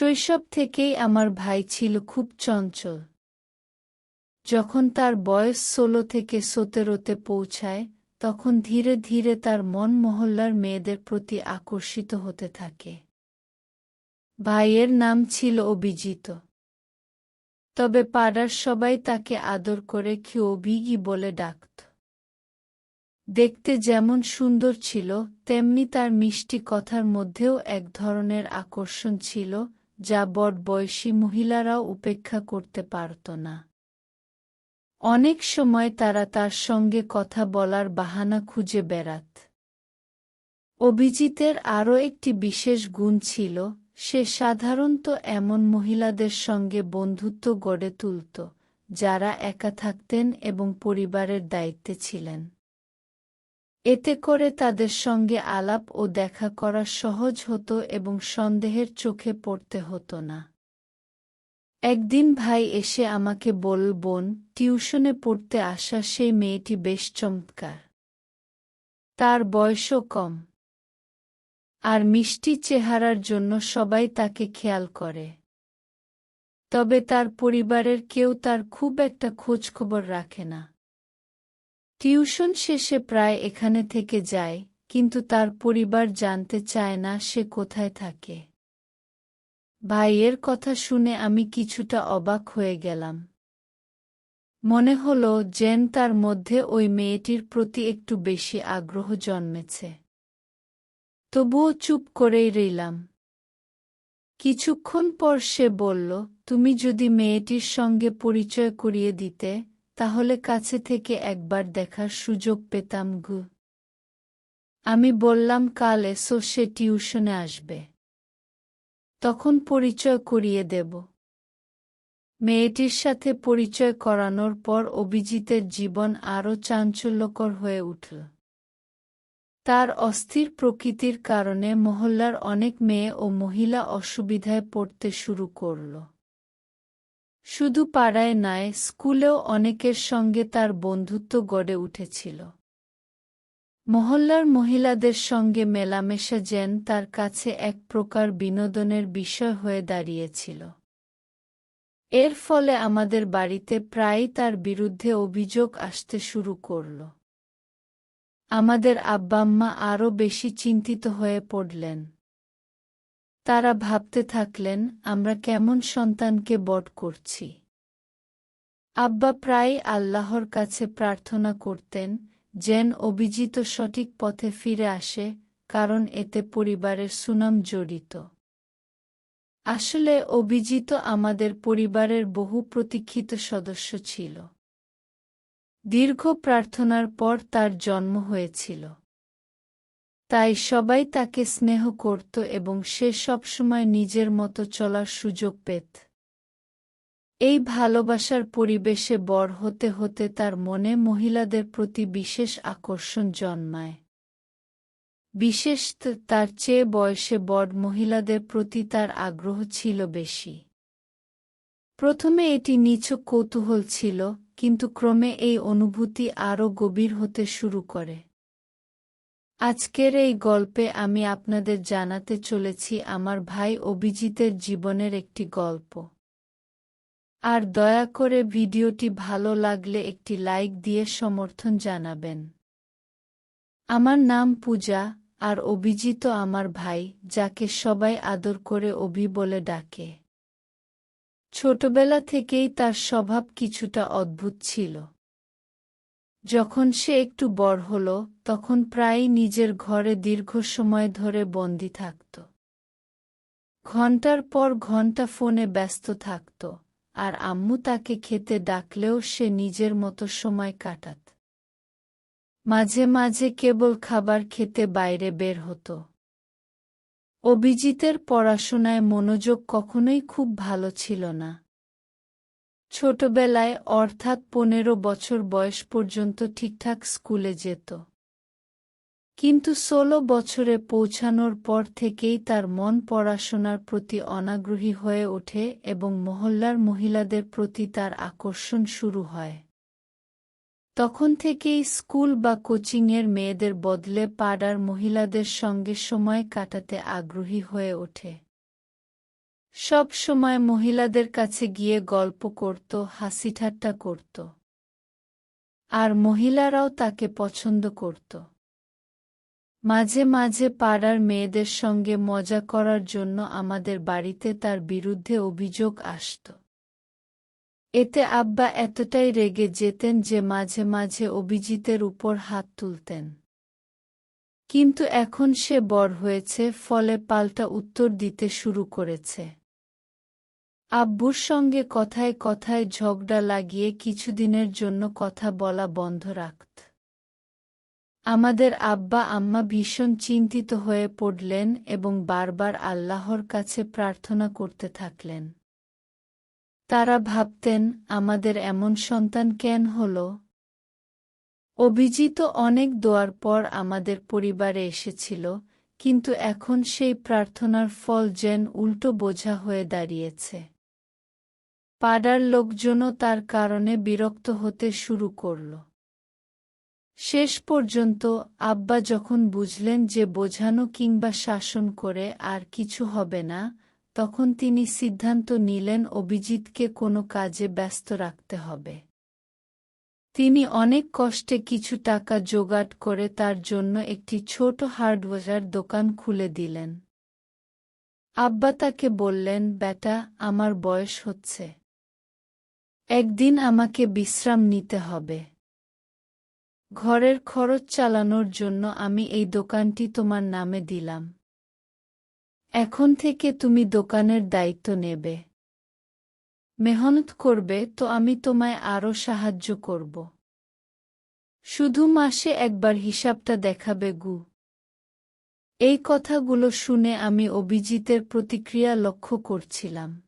শৈশব থেকেই আমার ভাই ছিল খুব চঞ্চল। যখন তার বয়স ষোলো থেকে সতেরোতে পৌঁছায়, তখন ধীরে ধীরে তার মন মহল্লার মেয়েদের প্রতি আকর্ষিত হতে থাকে। ভাইয়ের নাম ছিল অভিজিত তবে পাড়ার সবাই তাকে আদর করে কি অভিগি বলে ডাকত। দেখতে যেমন সুন্দর ছিল, তেমনি তার মিষ্টি কথার মধ্যেও এক ধরনের আকর্ষণ ছিল যা বয়সী মহিলারাও উপেক্ষা করতে পারত না। অনেক সময় তারা তার সঙ্গে কথা বলার বাহানা খুঁজে বেড়াত। অভিজিতের আরও একটি বিশেষ গুণ ছিল, সে সাধারণত এমন মহিলাদের সঙ্গে বন্ধুত্ব গড়ে তুলত, যারা একা থাকতেন এবং পরিবারের দায়িত্বে ছিলেন। এতে করে তাদের সঙ্গে আলাপ ও দেখা করা সহজ হতো এবং সন্দেহের চোখে পড়তে হতো না। একদিন ভাই এসে আমাকে বল, বোন, টিউশনে পড়তে আসা সেই মেয়েটি বেশ চমৎকার। তার বয়সও কম। আর মিষ্টি চেহারার জন্য সবাই তাকে খেয়াল করে। তবে তার পরিবারের কেউ তার খুব একটা খোঁজখবর রাখে না। টিউশন শেষে প্রায় এখানে থেকে যায়, কিন্তু তার পরিবার জানতে চায় না সে কোথায় থাকে। ভাইয়ের কথা শুনে আমি কিছুটা অবাক হয়ে গেলাম। মনে হল যেন তার মধ্যে ওই মেয়েটির প্রতি একটু বেশি আগ্রহ জন্মেছে। তবুও চুপ করেই রইলাম। কিছুক্ষণ পর সে বলল, তুমি যদি মেয়েটির সঙ্গে পরিচয় করিয়ে দিতে তাহলে কাছে থেকে একবার দেখার সুযোগ পেতাম গু। আমি বললাম, কাল এসো, সে টিউশনে আসবে। তখন পরিচয় করিয়ে দেব। মেয়েটির সাথে পরিচয় করানোর পর অভিজিতের জীবন আরও চাঞ্চল্যকর হয়ে উঠল। তার অস্থির প্রকৃতির কারণে মহল্লার অনেক মেয়ে ও মহিলা অসুবিধায় পড়তে শুরু করল। শুধু পাড়ায় নয়, স্কুলেও অনেকের সঙ্গে তার বন্ধুত্ব গড়ে উঠেছিল। মহল্লার মহিলাদের সঙ্গে মেলামেশা যেন তার কাছে এক প্রকার বিনোদনের বিষয় হয়ে দাঁড়িয়েছিল। এর ফলে আমাদের বাড়িতে প্রায়ই তার বিরুদ্ধে অভিযোগ আসতে শুরু করল। আমাদের আব্বাম্মা আরও বেশি চিন্তিত হয়ে পড়লেন। তারা ভাবতে থাকলেন, আমরা কেমন সন্তানকে বট করছি? আব্বা প্রায় আল্লাহর কাছে প্রার্থনা করতেন, যেন অভিজিত সঠিক পথে ফিরে আসে, কারণ এতে পরিবারের সুনাম জড়িত। আসলে অভিজিত আমাদের পরিবারের বহু প্রতীক্ষিত সদস্য ছিল। দীর্ঘ প্রার্থনার পর তার জন্ম হয়েছিল। তাই সবাই তাকে স্নেহ করত এবং সে সবসময় নিজের মতো চলার সুযোগ পেত। এই ভালোবাসার পরিবেশে বড় হতে হতে তার মনে মহিলাদের প্রতি বিশেষ আকর্ষণ জন্মায়। বিশেষ তার চেয়ে বয়সে বড় মহিলাদের প্রতি তার আগ্রহ ছিল বেশি। প্রথমে এটি নিছক কৌতূহল ছিল, কিন্তু ক্রমে এই অনুভূতি আরও গভীর হতে শুরু করে। আজকের এই গল্পে আমি আপনাদের জানাতে চলেছি আমার ভাই অভিজিতের জীবনের একটি গল্প। আর দয়া করে ভিডিওটি ভালো লাগলে একটি লাইক দিয়ে সমর্থন জানাবেন। আমার নাম পূজা, আর অভিজিত আমার ভাই, যাকে সবাই আদর করে অভি বলে ডাকে। ছোটবেলা থেকেই তার স্বভাব কিছুটা অদ্ভুত ছিল। যখন সে একটু বড় হল, তখন প্রায়ই নিজের ঘরে দীর্ঘ সময় ধরে বন্দি থাকত। ঘণ্টার পর ঘণ্টা ফোনে ব্যস্ত থাকত, আর আম্মু তাকে খেতে ডাকলেও সে নিজের মতো সময় কাটাত। মাঝে মাঝে কেবল খাবার খেতে বাইরে বের হতো। অভিজিতের পড়াশোনায় মনোযোগ কখনোই খুব ভালো ছিল না। ছোটবেলায় অর্থাৎ পনেরো বছর বয়স পর্যন্ত ঠিকঠাক স্কুলে যেত। কিন্তু ষোলো বছরে পৌঁছানোর পর থেকেই তার মন পড়াশোনার প্রতি অনাগ্রহী হয়ে ওঠে এবং মহল্লার মহিলাদের প্রতি তার আকর্ষণ শুরু হয়। তখন থেকেই স্কুল বা কোচিংয়ের মেয়েদের বদলে পাড়ার মহিলাদের সঙ্গে সময় কাটাতে আগ্রহী হয়ে ওঠে। সব সময় মহিলাদের কাছে গিয়ে গল্প করত, হাসি ঠাট্টা করত। আর মহিলারাও তাকে পছন্দ করত। মাঝে মাঝে পাড়ার মেয়েদের সঙ্গে মজা করার জন্য আমাদের বাড়িতে তার বিরুদ্ধে অভিযোগ আসত। এতে আব্বা এতটাই রেগে যেতেন যে মাঝে মাঝে অভিজিতের উপর হাত তুলতেন। কিন্তু এখন সে বড় হয়েছে, ফলে পাল্টা উত্তর দিতে শুরু করেছে। আব্বুর সঙ্গে কথায় কথায় ঝগড়া লাগিয়ে কিছুদিনের জন্য কথা বলা বন্ধ রাখত। আমাদের আব্বা আম্মা ভীষণ চিন্তিত হয়ে পড়লেন এবং বারবার আল্লাহর কাছে প্রার্থনা করতে থাকলেন। তারা ভাবতেন, আমাদের এমন সন্তান কেন হল? অভিজিত অনেক দোয়ার পর আমাদের পরিবারে এসেছিল, কিন্তু এখন সেই প্রার্থনার ফল যেন উল্টো বোঝা হয়ে দাঁড়িয়েছে। পাড়ার লোকজনও তার কারণে বিরক্ত হতে শুরু করল। শেষ পর্যন্ত আব্বা যখন বুঝলেন যে বোঝানো কিংবা শাসন করে আর কিছু হবে না, তখন তিনি সিদ্ধান্ত নিলেন অভিজিৎকে কোনো কাজে ব্যস্ত রাখতে হবে। তিনি অনেক কষ্টে কিছু টাকা জোগাড় করে তার জন্য একটি ছোট হার্ডওয়্যার দোকান খুলে দিলেন। আব্বা তাকে বললেন, বেটা, আমার বয়স হচ্ছে। একদিন আমাকে বিশ্রাম নিতে হবে। ঘরের খরচ চালানোর জন্য আমি এই দোকানটি তোমার নামে দিলাম। এখন থেকে তুমি দোকানের দায়িত্ব নেবে। মেহনত করবে তো আমি তোমায় আরও সাহায্য করব। শুধু মাসে একবার হিসাবটা দেখাবে গু। এই কথাগুলো শুনে আমি অভিজিতের প্রতিক্রিয়া লক্ষ্য করছিলাম।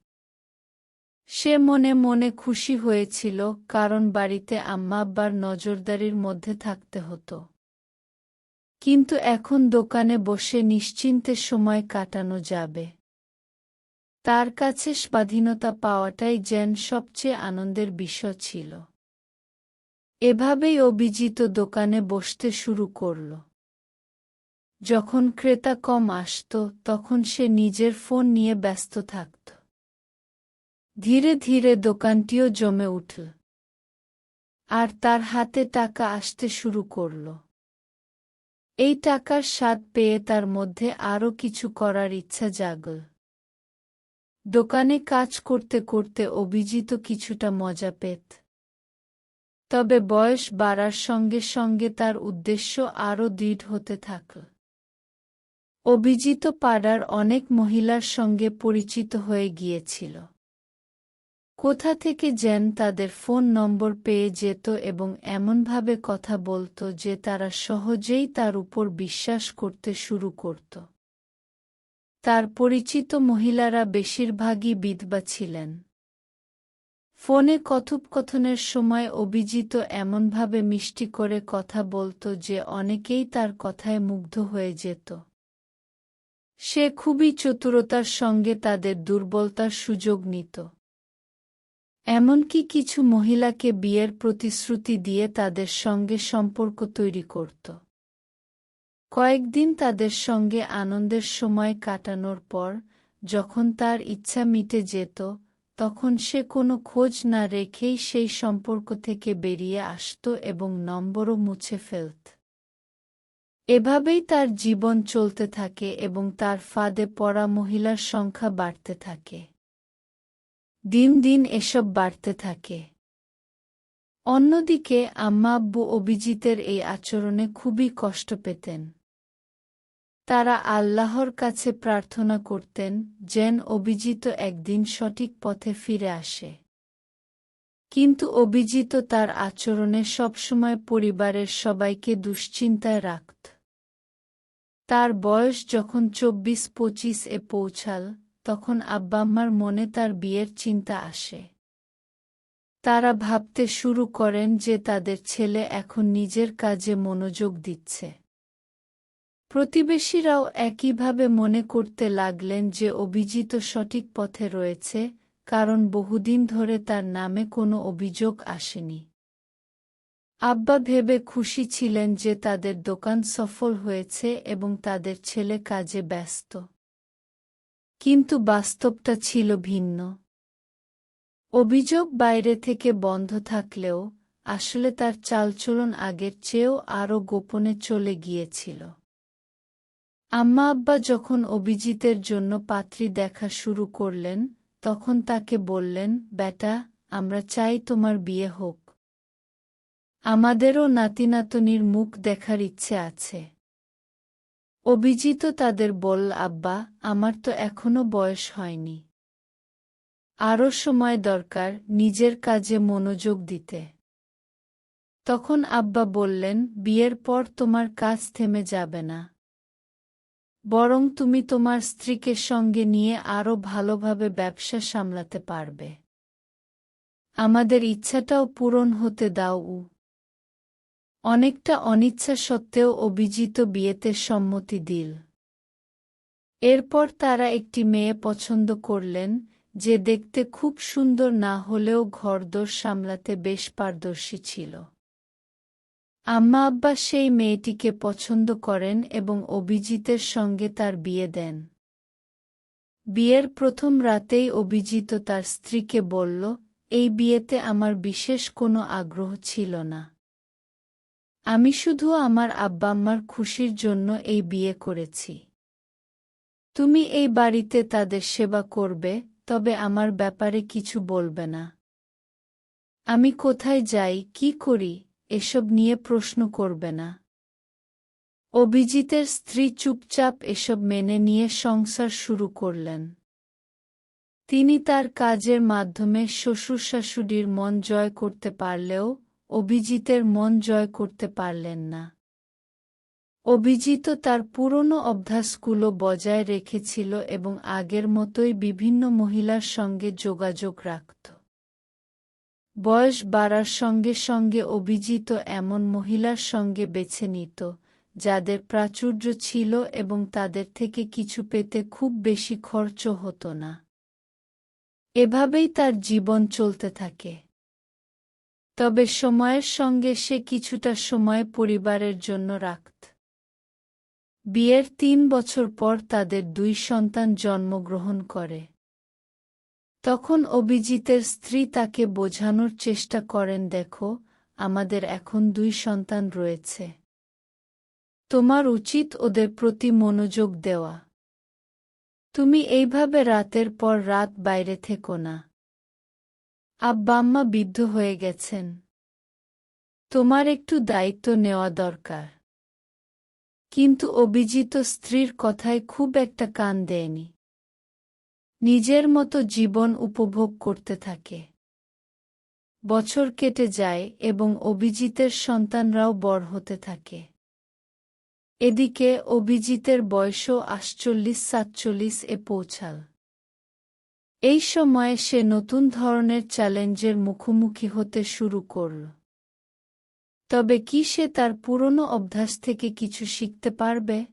সে মনে মনে খুশি হয়েছিল, কারণ বাড়িতে আম্মাব্বার নজরদারির মধ্যে থাকতে হতো। কিন্তু এখন দোকানে বসে নিশ্চিন্তে সময় কাটানো যাবে। তার কাছে স্বাধীনতা পাওয়াটাই যেন সবচেয়ে আনন্দের বিষয় ছিল। এভাবেই অভিজিত দোকানে বসতে শুরু করল। যখন ক্রেতা কম আসত, তখন সে নিজের ফোন নিয়ে ব্যস্ত থাকত। ধীরে ধীরে দোকানটিও জমে উঠল। আর তার হাতে টাকা আসতে শুরু করল। এই টাকার স্বাদ পেয়ে তার মধ্যে আরও কিছু করার ইচ্ছা জাগল। দোকানে কাজ করতে করতে অভিজিত কিছুটা মজা পেত। তবে বয়স বাড়ার সঙ্গে সঙ্গে তার উদ্দেশ্য আরও দৃঢ় হতে থাকল। অভিজিত পাড়ার অনেক মহিলার সঙ্গে পরিচিত হয়ে গিয়েছিল। কোথা থেকে যেন তাদের ফোন নম্বর পেয়ে যেত এবং এমনভাবে কথা বলত যে তারা সহজেই তার উপর বিশ্বাস করতে শুরু করত। তার পরিচিত মহিলারা বেশিরভাগই বিধবা ছিলেন। ফোনে কথোপকথনের সময় অভিজিত এমনভাবে মিষ্টি করে কথা বলত যে অনেকেই তার কথায় মুগ্ধ হয়ে যেত। সে খুবই চতুরতার সঙ্গে তাদের দুর্বলতার সুযোগ নিত। এমনকি কিছু মহিলাকে বিয়ের প্রতিশ্রুতি দিয়ে তাদের সঙ্গে সম্পর্ক তৈরি করত। কয়েকদিন তাদের সঙ্গে আনন্দের সময় কাটানোর পর, যখন তার ইচ্ছা মিটে যেত, তখন সে কোনো খোঁজ না রেখেই সেই সম্পর্ক থেকে বেরিয়ে আসত এবং নম্বরও মুছে ফেলত। এভাবেই তার জীবন চলতে থাকে এবং তার ফাঁদে পড়া মহিলার সংখ্যা বাড়তে থাকে। দিন দিন এসব বাড়তে থাকে। অন্যদিকে আম্মা আব্বু অভিজিতের এই আচরণে খুবই কষ্ট পেতেন। তারা আল্লাহর কাছে প্রার্থনা করতেন যেন অভিজিত একদিন সঠিক পথে ফিরে আসে। কিন্তু অভিজিত তার আচরণে সবসময় পরিবারের সবাইকে দুশ্চিন্তায় রাখত। তার বয়স যখন চব্বিশ পঁচিশ এ পৌঁছাল তখন আব্বাম্মার মনে তার বিয়ের চিন্তা আসে। তারা ভাবতে শুরু করেন যে তাদের ছেলে এখন নিজের কাজে মনোযোগ দিচ্ছে। প্রতিবেশীরাও একইভাবে মনে করতে লাগলেন যে অভিজিত সঠিক পথে রয়েছে, কারণ বহুদিন ধরে তার নামে কোনো অভিযোগ আসেনি। আব্বা ভেবে খুশি ছিলেন যে তাদের দোকান সফল হয়েছে এবং তাদের ছেলে কাজে ব্যস্ত। কিন্তু বাস্তবটা ছিল ভিন্ন। অভিযোগ বাইরে থেকে বন্ধ থাকলেও, আসলে তার চালচলন আগের চেয়েও আরও গোপনে চলে গিয়েছিল। আম্মা আব্বা যখন অভিজিতের জন্য পাত্রী দেখা শুরু করলেন, তখন তাকে বললেন, বেটা, আমরা চাই তোমার বিয়ে হোক। আমাদেরও নাতিনাতনির মুখ দেখার ইচ্ছে আছে। অভিজিত তাদের বলল, আব্বা, আমার তো এখনও বয়স হয়নি। আরও সময় দরকার নিজের কাজে মনোযোগ দিতে। তখন আব্বা বললেন, বিয়ের পর তোমার কাজ থেমে যাবে না। বরং তুমি তোমার স্ত্রীকে সঙ্গে নিয়ে আরও ভালোভাবে ব্যবসা সামলাতে পারবে। আমাদের ইচ্ছাটাও পূরণ হতে দাও, উ। অনেকটা অনিচ্ছা সত্ত্বেও অভিজিত বিয়েতে সম্মতি দিল। এরপর তারা একটি মেয়ে পছন্দ করলেন, যে দেখতে খুব সুন্দর না হলেও ঘরদোর সামলাতে বেশ পারদর্শী ছিল। আম্মা আব্বা সেই মেয়েটিকে পছন্দ করেন এবং অভিজিতের সঙ্গে তার বিয়ে দেন। বিয়ের প্রথম রাতেই অভিজিত তার স্ত্রীকে বলল, এই বিয়েতে আমার বিশেষ কোনো আগ্রহ ছিল না। আমি শুধু আমার আব্বাম্মার খুশির জন্য এই বিয়ে করেছি। তুমি এই বাড়িতে তাদের সেবা করবে, তবে আমার ব্যাপারে কিছু বলবে না। আমি কোথায় যাই, কি করি, এসব নিয়ে প্রশ্ন করবে না। অভিজিতের স্ত্রী চুপচাপ এসব মেনে নিয়ে সংসার শুরু করলেন। তিনি তার কাজের মাধ্যমে শ্বশুর শাশুড়ির মন জয় করতে পারলেও অভিজিতের মন জয় করতে পারলেন না। অভিজিত তার পুরনো অভ্যাসগুলো বজায় রেখেছিল এবং আগের মতোই বিভিন্ন মহিলার সঙ্গে যোগাযোগ রাখত। বয়স বাড়ার সঙ্গে সঙ্গে অভিজিত এমন মহিলার সঙ্গে বেছে নিত, যাদের প্রাচুর্য ছিল এবং তাদের থেকে কিছু পেতে খুব বেশি খরচ হতো না। এভাবেই তার জীবন চলতে থাকে। তবে সময়ের সঙ্গে সে কিছুটা সময় পরিবারের জন্য রাখত। বিয়ের তিন বছর পর তাদের দুই সন্তান জন্মগ্রহণ করে। তখন অভিজিতের স্ত্রী তাকে বোঝানোর চেষ্টা করেন, দেখো, আমাদের এখন দুই সন্তান রয়েছে। তোমার উচিত ওদের প্রতি মনোযোগ দেওয়া। তুমি এইভাবে রাতের পর রাত বাইরে থেকো না। আব্বাম্মা বিদ্ধ হয়ে গেছেন। তোমার একটু দায়িত্ব নেওয়া দরকার। কিন্তু অভিজিত স্ত্রীর কথায় খুব একটা কান দেয়নি। নিজের মতো জীবন উপভোগ করতে থাকে। বছর কেটে যায় এবং অভিজিতের সন্তানরাও বড় হতে থাকে। এদিকে অভিজিতের বয়সও আটচল্লিশ সাতচল্লিশ এ পৌঁছাল। এই সময়ে সে নতুন ধরনের চ্যালেঞ্জের মুখোমুখি হতে শুরু করল। তবে কি সে তার পুরনো অভ্যাস থেকে কিছু শিখতে পারবে?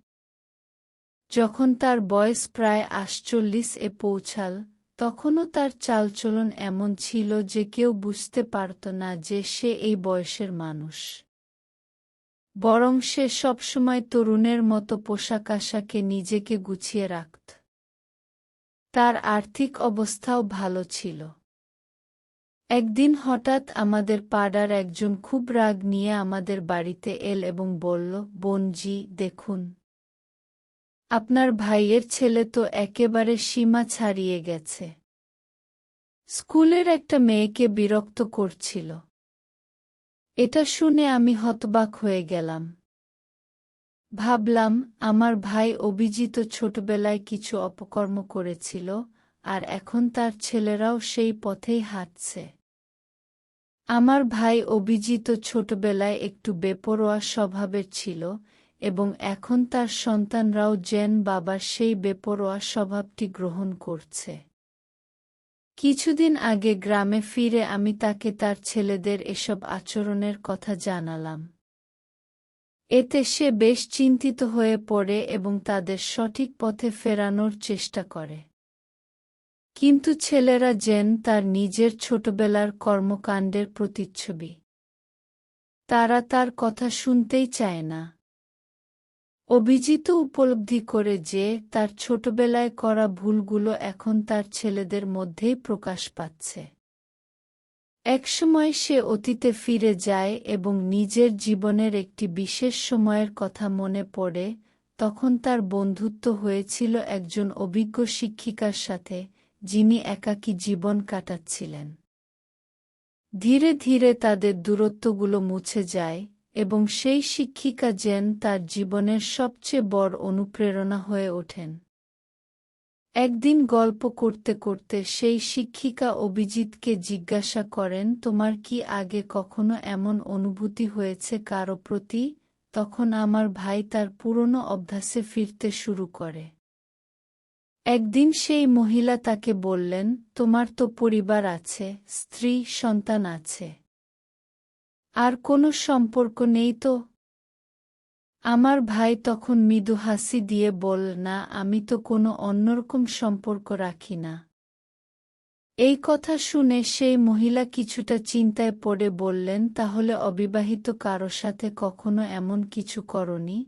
যখন তার বয়স প্রায় আটচল্লিশ এ পৌঁছাল, তখনও তার চালচলন এমন ছিল যে কেউ বুঝতে পারত না যে সে এই বয়সের মানুষ। বরং সে সবসময় তরুণের মতো পোশাক আশাকে নিজেকে গুছিয়ে রাখত। তার আর্থিক অবস্থাও ভালো ছিল। একদিন হঠাৎ আমাদের পাড়ার একজন খুব রাগ নিয়ে আমাদের বাড়িতে এল এবং বলল বোনজি দেখুন। আপনার ভাইয়ের ছেলে তো একেবারে সীমা ছাড়িয়ে গেছে। স্কুলের একটা মেয়েকে বিরক্ত করছিল। এটা শুনে আমি হতবাক হয়ে গেলাম। ভাবলাম, আমার ভাই অভিজিত ছোটবেলায় কিছু অপকর্ম করেছিল, আর এখন তার ছেলেরাও সেই পথেই হাঁটছে। আমার ভাই অভিজিত ছোটবেলায় একটু বেপরোয়া স্বভাবের ছিল, এবং এখন তার সন্তানরাও জেন বাবার সেই বেপরোয়া স্বভাবটি গ্রহণ করছে। কিছুদিন আগে গ্রামে ফিরে আমি তাকে তার ছেলেদের এসব আচরণের কথা জানালাম। এতে সে বেশ চিন্তিত হয়ে পড়ে এবং তাদের সঠিক পথে ফেরানোর চেষ্টা করে। কিন্তু ছেলেরা যেন তার নিজের ছোটবেলার কর্মকাণ্ডের প্রতিচ্ছবি। তারা তার কথা শুনতেই চায় না। অভিজিত উপলব্ধি করে যে তার ছোটবেলায় করা ভুলগুলো এখন তার ছেলেদের মধ্যেই প্রকাশ পাচ্ছে। একসময় সে অতীতে ফিরে যায় এবং নিজের জীবনের একটি বিশেষ সময়ের কথা মনে পড়ে, তখন তার বন্ধুত্ব হয়েছিল একজন অভিজ্ঞ শিক্ষিকার সাথে, যিনি একাকী জীবন কাটাচ্ছিলেন। ধীরে ধীরে তাদের দূরত্বগুলো মুছে যায় এবং সেই শিক্ষিকা যেন তার জীবনের সবচেয়ে বড় অনুপ্রেরণা হয়ে ওঠেন। একদিন গল্প করতে করতে সেই শিক্ষিকা অভিজিৎকে জিজ্ঞাসা করেন, তোমার কি আগে কখনো এমন অনুভূতি হয়েছে কারও প্রতি? তখন আমার ভাই তার পুরনো অভ্যাসে ফিরতে শুরু করে। একদিন সেই মহিলা তাকে বললেন, তোমার তো পরিবার আছে, স্ত্রী, সন্তান আছে। আর কোনো সম্পর্ক নেই তো? আমার ভাই তখন মৃদু হাসি দিয়ে বল না, আমি তো কোনো অন্যরকম সম্পর্ক রাখি না। এই কথা শুনে সেই মহিলা কিছুটা চিন্তায় পড়ে বললেন, তাহলে অবিবাহিত কারও সাথে কখনো এমন কিছু করনি?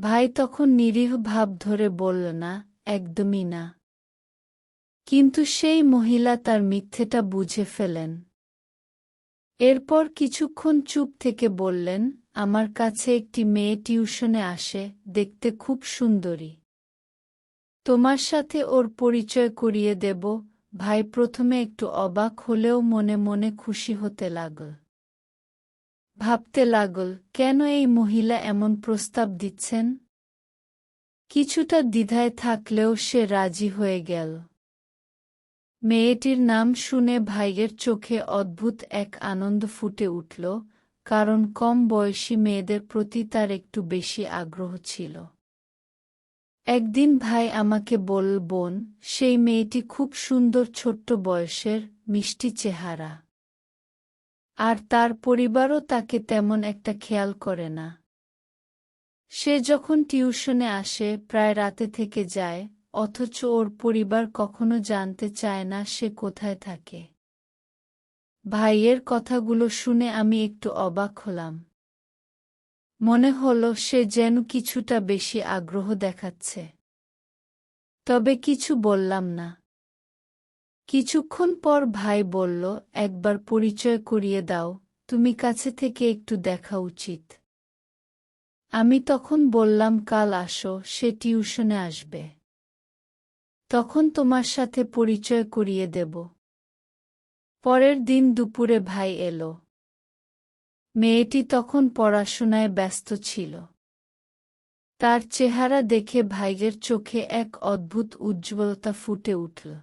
ভাই তখন নিরীহ ভাব ধরে বলল, না, একদমই না। কিন্তু সেই মহিলা তার মিথ্যেটা বুঝে ফেলেন। এরপর কিছুক্ষণ চুপ থেকে বললেন আমার কাছে একটি মেয়ে টিউশনে আসে, দেখতে খুব সুন্দরী। তোমার সাথে ওর পরিচয় করিয়ে দেব, ভাই প্রথমে একটু অবাক হলেও মনে মনে খুশি হতে লাগল। ভাবতে লাগল, কেন এই মহিলা এমন প্রস্তাব দিচ্ছেন? কিছুটা দ্বিধায় থাকলেও সে রাজি হয়ে গেল। মেয়েটির নাম শুনে ভাইয়ের চোখে অদ্ভুত এক আনন্দ ফুটে উঠল কারণ কম বয়সী মেয়েদের প্রতি তার একটু বেশি আগ্রহ ছিল। একদিন ভাই আমাকে বল বোন, সেই মেয়েটি খুব সুন্দর ছোট্ট বয়সের, মিষ্টি চেহারা। আর তার পরিবারও তাকে তেমন একটা খেয়াল করে না। সে যখন টিউশনে আসে, প্রায় রাতে থেকে যায়, অথচ ওর পরিবার কখনো জানতে চায় না সে কোথায় থাকে। ভাইয়ের কথাগুলো শুনে আমি একটু অবাক হলাম। মনে হলো সে যেন কিছুটা বেশি আগ্রহ দেখাচ্ছে। তবে কিছু বললাম না। কিছুক্ষণ পর ভাই বলল, একবার পরিচয় করিয়ে দাও, তুমি কাছে থেকে একটু দেখা উচিত। আমি তখন বললাম, কাল আসো, সে টিউশনে আসবে। তখন তোমার সাথে পরিচয় করিয়ে দেব। পরের দিন দুপুরে ভাই এলো। মেয়েটি তখন পড়াশোনায় ব্যস্ত ছিল। তার চেহারা দেখে ভাইয়ের চোখে এক অদ্ভুত উজ্জ্বলতা ফুটে উঠল।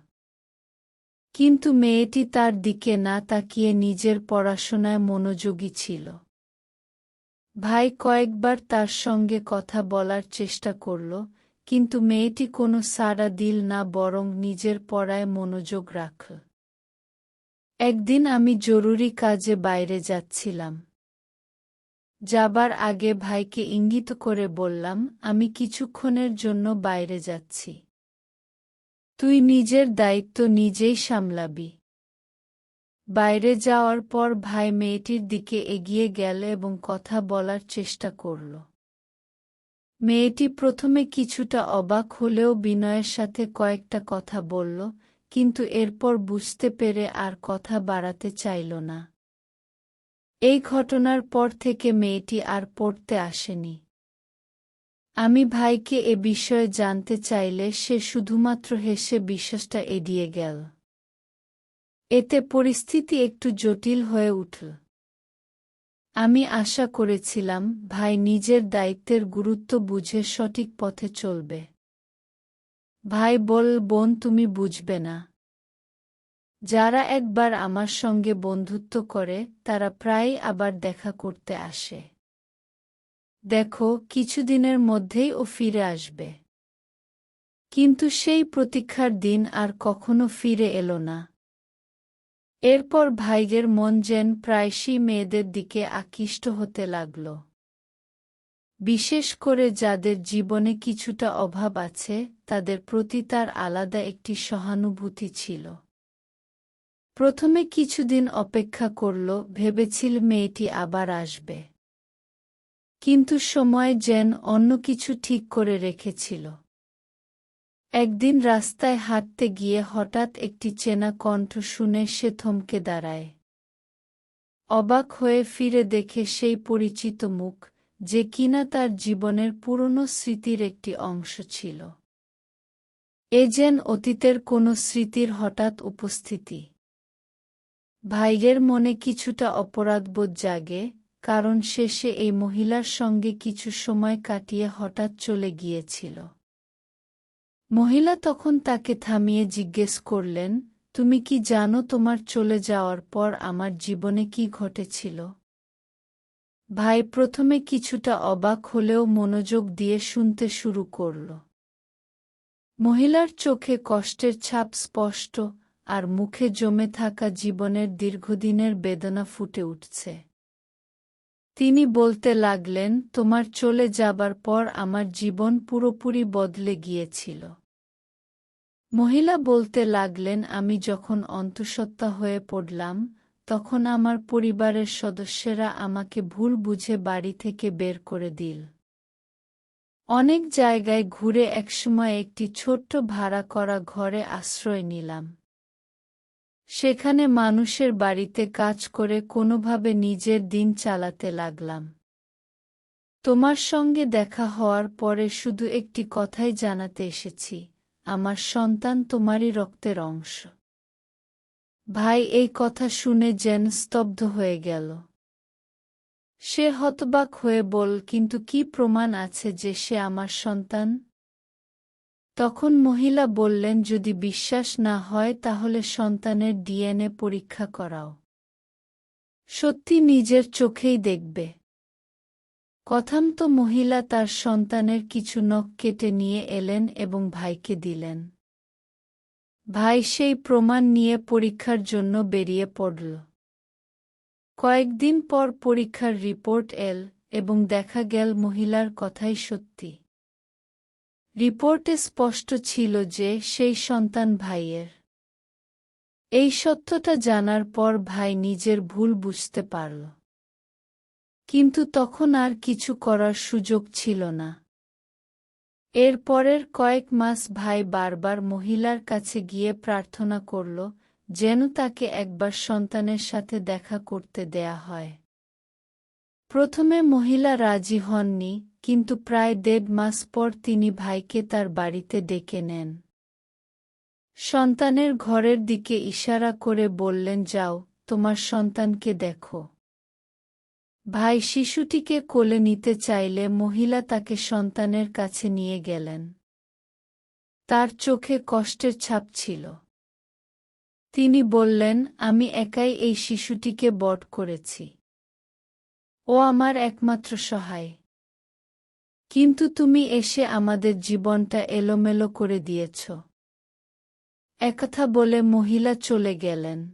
কিন্তু মেয়েটি তার দিকে না তাকিয়ে নিজের পড়াশোনায় মনোযোগী ছিল। ভাই কয়েকবার তার সঙ্গে কথা বলার চেষ্টা করল, কিন্তু মেয়েটি কোনো সাড়া দিল না, বরং নিজের পড়ায় মনোযোগ রাখল। একদিন আমি জরুরি কাজে বাইরে যাচ্ছিলাম। যাবার আগে ভাইকে ইঙ্গিত করে বললাম, আমি কিছুক্ষণের জন্য বাইরে যাচ্ছি। তুই নিজের দায়িত্ব নিজেই সামলাবি। বাইরে যাওয়ার পর ভাই মেয়েটির দিকে এগিয়ে গেল এবং কথা বলার চেষ্টা করল। মেয়েটি প্রথমে কিছুটা অবাক হলেও বিনয়ের সাথে কয়েকটা কথা বলল কিন্তু এরপর বুঝতে পেরে আর কথা বাড়াতে চাইল না। এই ঘটনার পর থেকে মেয়েটি আর পড়তে আসেনি। আমি ভাইকে এ বিষয়ে জানতে চাইলে সে শুধুমাত্র হেসে বিশ্বাসটা এড়িয়ে গেল। এতে পরিস্থিতি একটু জটিল হয়ে উঠল। আমি আশা করেছিলাম, ভাই নিজের দায়িত্বের গুরুত্ব বুঝে সঠিক পথে চলবে। ভাই বল, বোন তুমি বুঝবে না। যারা একবার আমার সঙ্গে বন্ধুত্ব করে, তারা প্রায়ই আবার দেখা করতে আসে। দেখো, কিছুদিনের মধ্যেই ও ফিরে আসবে। কিন্তু সেই প্রতীক্ষার দিন আর কখনো ফিরে এলো না। এরপর ভাইগের মন যেন প্রায়শই মেয়েদের দিকে আকৃষ্ট হতে লাগল। বিশেষ করে যাদের জীবনে কিছুটা অভাব আছে, তাদের প্রতি তার আলাদা একটি সহানুভূতি ছিল। প্রথমে কিছুদিন অপেক্ষা করল, ভেবেছিল মেয়েটি আবার আসবে। কিন্তু সময় যেন অন্য কিছু ঠিক করে রেখেছিল। একদিন রাস্তায় হাঁটতে গিয়ে হঠাৎ একটি চেনা কণ্ঠ শুনে সে থমকে দাঁড়ায়। অবাক হয়ে ফিরে দেখে সেই পরিচিত মুখ। যে কিনা তার জীবনের পুরনো স্মৃতির একটি অংশ ছিল। এ যেন অতীতের কোনো স্মৃতির হঠাৎ উপস্থিতি। ভাইয়ের মনে কিছুটা অপরাধবোধ জাগে, কারণ শেষে এই মহিলার সঙ্গে কিছু সময় কাটিয়ে হঠাৎ চলে গিয়েছিল। মহিলা তখন তাকে থামিয়ে জিজ্ঞেস করলেন, তুমি কি জানো তোমার চলে যাওয়ার পর আমার জীবনে কি ঘটেছিল? ভাই প্রথমে কিছুটা অবাক হলেও মনোযোগ দিয়ে শুনতে শুরু করল। মহিলার চোখে কষ্টের ছাপ স্পষ্ট আর মুখে জমে থাকা জীবনের দীর্ঘদিনের বেদনা ফুটে উঠছে। তিনি বলতে লাগলেন, তোমার চলে যাবার পর আমার জীবন পুরোপুরি বদলে গিয়েছিল। মহিলা বলতে লাগলেন, আমি যখন অন্তঃসত্ত্বা হয়ে পড়লাম তখন আমার পরিবারের সদস্যরা আমাকে ভুল বুঝে বাড়ি থেকে বের করে দিল। অনেক জায়গায় ঘুরে একসময় একটি ছোট্ট ভাড়া করা ঘরে আশ্রয় নিলাম। সেখানে মানুষের বাড়িতে কাজ করে কোনোভাবে নিজের দিন চালাতে লাগলাম। তোমার সঙ্গে দেখা হওয়ার পরে শুধু একটি কথাই জানাতে এসেছি, আমার সন্তান তোমারই রক্তের অংশ। ভাই, এই কথা শুনে যেন স্তব্ধ হয়ে গেল। সে হতবাক হয়ে বল, কিন্তু কি প্রমাণ আছে যে সে আমার সন্তান? তখন মহিলা বললেন, যদি বিশ্বাস না হয়, তাহলে সন্তানের ডিএনএ পরীক্ষা করাও। সত্যি নিজের চোখেই দেখবে কথামত মহিলা তার সন্তানের কিছু নখ কেটে নিয়ে এলেন এবং ভাইকে দিলেন। ভাই সেই প্রমাণ নিয়ে পরীক্ষার জন্য বেরিয়ে পড়ল। কয়েকদিন পর পরীক্ষার রিপোর্ট এল এবং দেখা গেল মহিলার কথাই সত্যি। রিপোর্টে স্পষ্ট ছিল যে সেই সন্তান ভাইয়ের। এই সত্যটা জানার পর ভাই নিজের ভুল বুঝতে পারল। কিন্তু তখন আর কিছু করার সুযোগ ছিল না। এর পরের কয়েক মাস ভাই বারবার মহিলার কাছে গিয়ে প্রার্থনা করল, যেন তাকে একবার সন্তানের সাথে দেখা করতে দেয়া হয়। প্রথমে মহিলা রাজি হননি, কিন্তু প্রায় দেড় মাস পর তিনি ভাইকে তার বাড়িতে ডেকে নেন। সন্তানের ঘরের দিকে ইশারা করে বললেন, যাও, তোমার সন্তানকে দেখো। ভাই শিশুটিকে কোলে নিতে চাইলে মহিলা তাকে সন্তানের কাছে নিয়ে গেলেন। তার চোখে কষ্টের ছাপ ছিল। তিনি বললেন, আমি একাই এই শিশুটিকে বট করেছি। ও আমার একমাত্র সহায়। কিন্তু তুমি এসে আমাদের জীবনটা এলোমেলো করে দিয়েছ। একথা বলে মহিলা চলে গেলেন।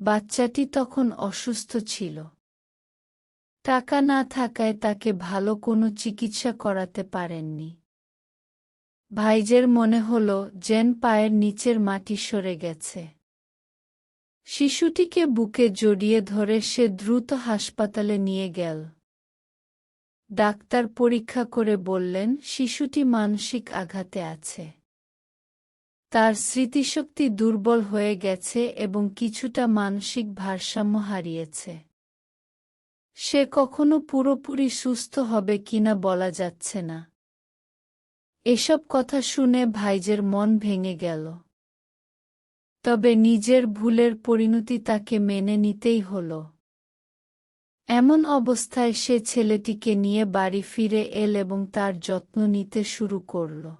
বাচ্চাটি তখন অসুস্থ ছিল। টাকা না থাকায় তাকে ভালো কোনো চিকিৎসা করাতে পারেননি। ভাইজের মনে হল যেন পায়ের নিচের মাটি সরে গেছে। শিশুটিকে বুকে জড়িয়ে ধরে সে দ্রুত হাসপাতালে নিয়ে গেল। ডাক্তার পরীক্ষা করে বললেন, শিশুটি মানসিক আঘাতে আছে। তার স্মৃতিশক্তি দুর্বল হয়ে গেছে এবং কিছুটা মানসিক ভারসাম্য হারিয়েছে। সে কখনো পুরোপুরি সুস্থ হবে কিনা বলা যাচ্ছে না। এসব কথা শুনে ভাইজের মন ভেঙে গেল। তবে নিজের ভুলের পরিণতি তাকে মেনে নিতেই হল। এমন অবস্থায় সে ছেলেটিকে নিয়ে বাড়ি ফিরে এল এবং তার যত্ন নিতে শুরু করল।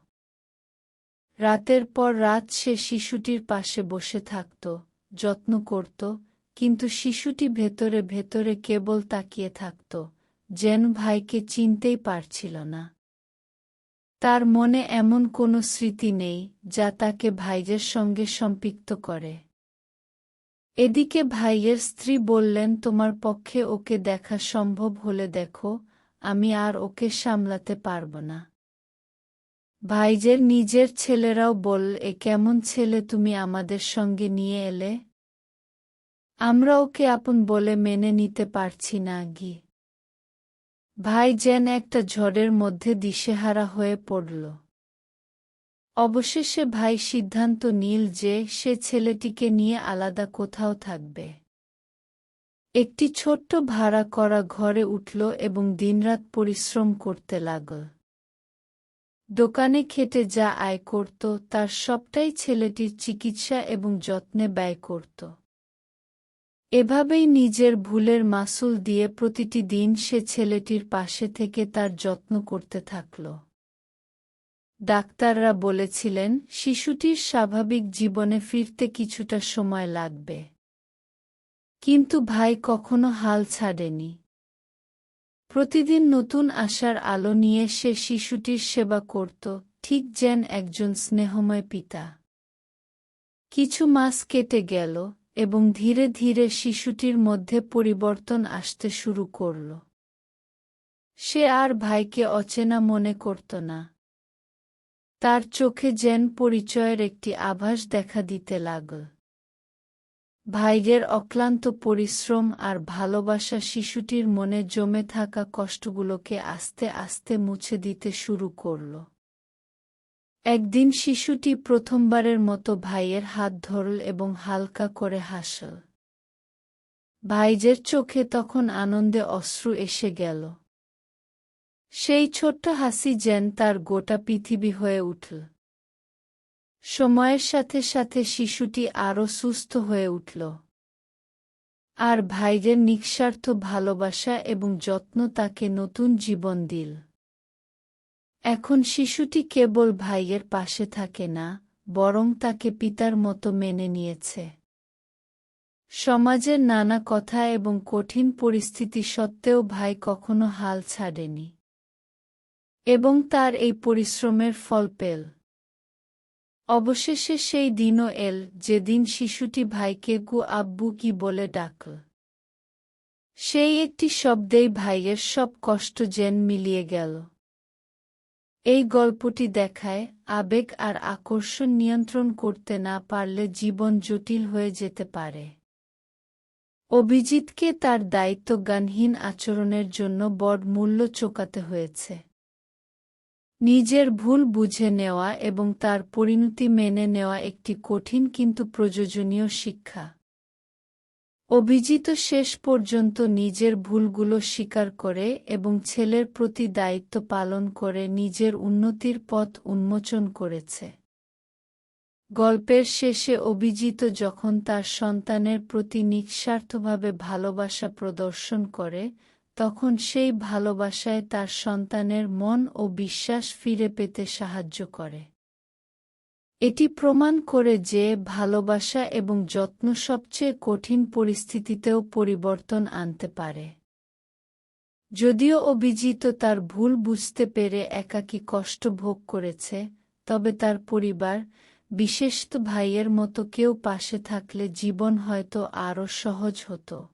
রাতের পর রাত সে শিশুটির পাশে বসে থাকত, যত্ন করত কিন্তু শিশুটি ভেতরে ভেতরে কেবল তাকিয়ে থাকত, যেন ভাইকে চিনতেই পারছিল না। তার মনে এমন কোনো স্মৃতি নেই, যা তাকে ভাইয়ের সঙ্গে সম্পৃক্ত করে। এদিকে ভাইয়ের স্ত্রী বললেন, তোমার পক্ষে ওকে দেখা সম্ভব হলে দেখো, আমি আর ওকে সামলাতে পারব না। ভাইজের নিজের ছেলেরাও বল, এ কেমন ছেলে তুমি আমাদের সঙ্গে নিয়ে এলে? আমরা ওকে আপন বলে মেনে নিতে পারছি না, গি। ভাই যেন একটা ঝড়ের মধ্যে দিশেহারা হয়ে পড়ল। অবশেষে ভাই সিদ্ধান্ত নিল যে সে ছেলেটিকে নিয়ে আলাদা কোথাও থাকবে। একটি ছোট্ট ভাড়া করা ঘরে উঠল এবং দিনরাত পরিশ্রম করতে লাগল। দোকানে খেটে যা আয় করত, তার সবটাই ছেলেটির চিকিৎসা এবং যত্নে ব্যয় করত। এভাবেই নিজের ভুলের মাসুল দিয়ে প্রতিটি দিন সে ছেলেটির পাশে থেকে তার যত্ন করতে থাকল। ডাক্তাররা বলেছিলেন, শিশুটির স্বাভাবিক জীবনে ফিরতে কিছুটা সময় লাগবে। কিন্তু ভাই কখনো হাল ছাড়েনি। প্রতিদিন নতুন আশার আলো নিয়ে সে শিশুটির সেবা করত, ঠিক যেন একজন স্নেহময় পিতা। কিছু মাস কেটে গেল এবং ধীরে ধীরে শিশুটির মধ্যে পরিবর্তন আসতে শুরু করল। সে আর ভাইকে অচেনা মনে করত না। তার চোখে যেন পরিচয়ের একটি আভাস দেখা দিতে লাগল। ভাইয়ের অক্লান্ত পরিশ্রম আর ভালোবাসা শিশুটির মনে জমে থাকা কষ্টগুলোকে আস্তে আস্তে মুছে দিতে শুরু করল। একদিন শিশুটি প্রথমবারের মতো ভাইয়ের হাত ধরল এবং হালকা করে হাসল। ভাইজের চোখে তখন আনন্দে অশ্রু এসে গেল। সেই ছোট্ট হাসি যেন তার গোটা পৃথিবী হয়ে উঠল। সময়ের সাথে সাথে শিশুটি আরও সুস্থ হয়ে উঠল। আর ভাইদের নিঃস্বার্থ ভালোবাসা এবং যত্ন তাকে নতুন জীবন দিল। এখন শিশুটি কেবল ভাইয়ের পাশে থাকে না, বরং তাকে পিতার মতো মেনে নিয়েছে। সমাজের নানা কথা এবং কঠিন পরিস্থিতি সত্ত্বেও ভাই কখনো হাল ছাড়েনি। এবং তার এই পরিশ্রমের ফল পেল। অবশেষে সেই দিনও এল যেদিন শিশুটি ভাইকে গু আব্বু কি বলে ডাকল। সেই একটি শব্দেই ভাইয়ের সব কষ্ট জেন মিলিয়ে গেল। এই গল্পটি দেখায় আবেগ আর আকর্ষণ নিয়ন্ত্রণ করতে না পারলে জীবন জটিল হয়ে যেতে পারে। অভিজিৎকে তার দায়িত্বজ্ঞানহীন আচরণের জন্য বড় মূল্য চোকাতে হয়েছে। নিজের ভুল বুঝে নেওয়া এবং তার পরিণতি মেনে নেওয়া একটি কঠিন কিন্তু প্রয়োজনীয় শিক্ষা। অভিজিত শেষ পর্যন্ত নিজের ভুলগুলো স্বীকার করে এবং ছেলের প্রতি দায়িত্ব পালন করে নিজের উন্নতির পথ উন্মোচন করেছে। গল্পের শেষে অভিজিত যখন তার সন্তানের প্রতি নিঃস্বার্থভাবে ভালোবাসা প্রদর্শন করে, তখন সেই ভালোবাসায় তার সন্তানের মন ও বিশ্বাস ফিরে পেতে সাহায্য করে। এটি প্রমাণ করে যে ভালোবাসা এবং যত্ন সবচেয়ে কঠিন পরিস্থিতিতেও পরিবর্তন আনতে পারে। যদিও অভিজিত তার ভুল বুঝতে পেরে একাকী কষ্ট ভোগ করেছে, তবে তার পরিবার বিশেষত ভাইয়ের মতো কেউ পাশে থাকলে জীবন হয়তো আরও সহজ হতো।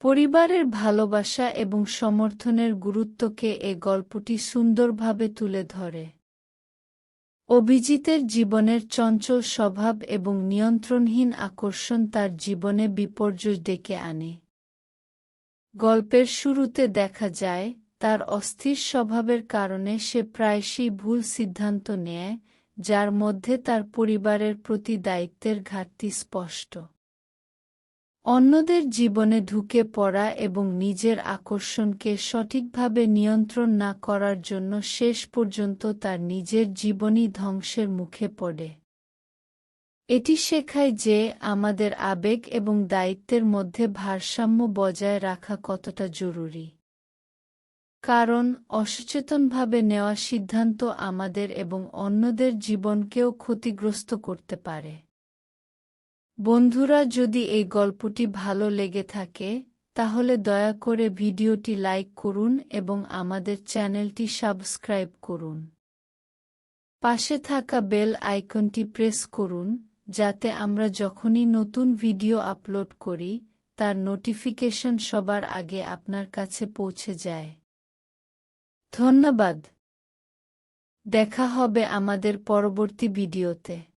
পরিবারের ভালোবাসা এবং সমর্থনের গুরুত্বকে এ গল্পটি সুন্দরভাবে তুলে ধরে। অভিজিতের জীবনের চঞ্চল স্বভাব এবং নিয়ন্ত্রণহীন আকর্ষণ তার জীবনে বিপর্যয় ডেকে আনে। গল্পের শুরুতে দেখা যায়, তার অস্থির স্বভাবের কারণে সে প্রায়শই ভুল সিদ্ধান্ত নেয়, যার মধ্যে তার পরিবারের প্রতি দায়িত্বের ঘাটতি স্পষ্ট। অন্যদের জীবনে ঢুকে পড়া এবং নিজের আকর্ষণকে সঠিকভাবে নিয়ন্ত্রণ না করার জন্য শেষ পর্যন্ত তার নিজের জীবনই ধ্বংসের মুখে পড়ে। এটি শেখায় যে আমাদের আবেগ এবং দায়িত্বের মধ্যে ভারসাম্য বজায় রাখা কতটা জরুরি। কারণ অসচেতনভাবে নেওয়া সিদ্ধান্ত আমাদের এবং অন্যদের জীবনকেও ক্ষতিগ্রস্ত করতে পারে। বন্ধুরা, যদি এই গল্পটি ভালো লেগে থাকে, তাহলে দয়া করে ভিডিওটি লাইক করুন এবং আমাদের চ্যানেলটি সাবস্ক্রাইব করুন। পাশে থাকা বেল আইকনটি প্রেস করুন, যাতে আমরা যখনই নতুন ভিডিও আপলোড করি, তার নোটিফিকেশন সবার আগে আপনার কাছে পৌঁছে যায়। ধন্যবাদ। দেখা হবে আমাদের পরবর্তী ভিডিওতে।